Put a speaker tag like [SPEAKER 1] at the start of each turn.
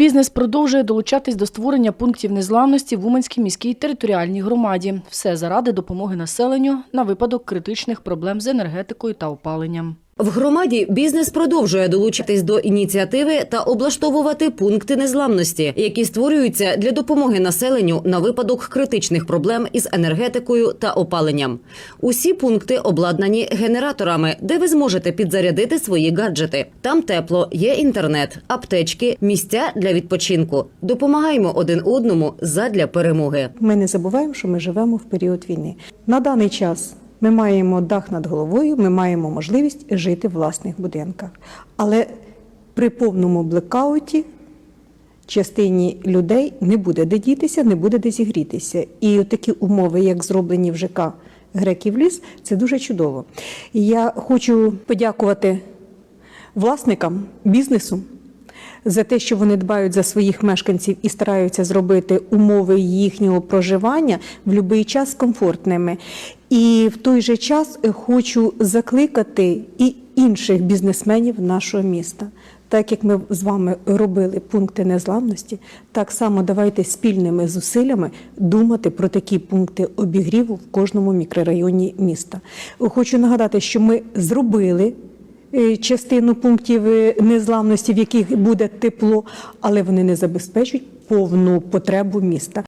[SPEAKER 1] Бізнес продовжує долучатись до створення пунктів незламності в Уманській міській територіальній громаді. Все заради допомоги населенню на випадок критичних проблем з енергетикою та опаленням.
[SPEAKER 2] В громаді бізнес продовжує долучитись до ініціативи та облаштовувати пункти незламності, які створюються для допомоги населенню на випадок критичних проблем із енергетикою та опаленням. Усі пункти обладнані генераторами, де ви зможете підзарядити свої гаджети. Там тепло, є інтернет, аптечки, місця для відпочинку. Допомагаємо один одному задля перемоги.
[SPEAKER 3] Ми не забуваємо, що ми живемо в період війни. На даний час ми маємо дах над головою, ми маємо можливість жити в власних будинках. Але при повному блекауті частині людей не буде де дітися, не буде де зігрітися. І такі умови, як зроблені в ЖК Греків ліс, це дуже чудово. Я хочу подякувати власникам бізнесу за те, що вони дбають за своїх мешканців і стараються зробити умови їхнього проживання в будь-який час комфортними. І в той же час е, хочу закликати і інших бізнесменів нашого міста. Так як ми з вами робили пункти незламності, так само давайте спільними зусиллями думати про такі пункти обігріву в кожному мікрорайоні міста. Хочу нагадати, що ми зробили частину пунктів е, незламності, в яких буде тепло, але вони не забезпечують повну потребу міста.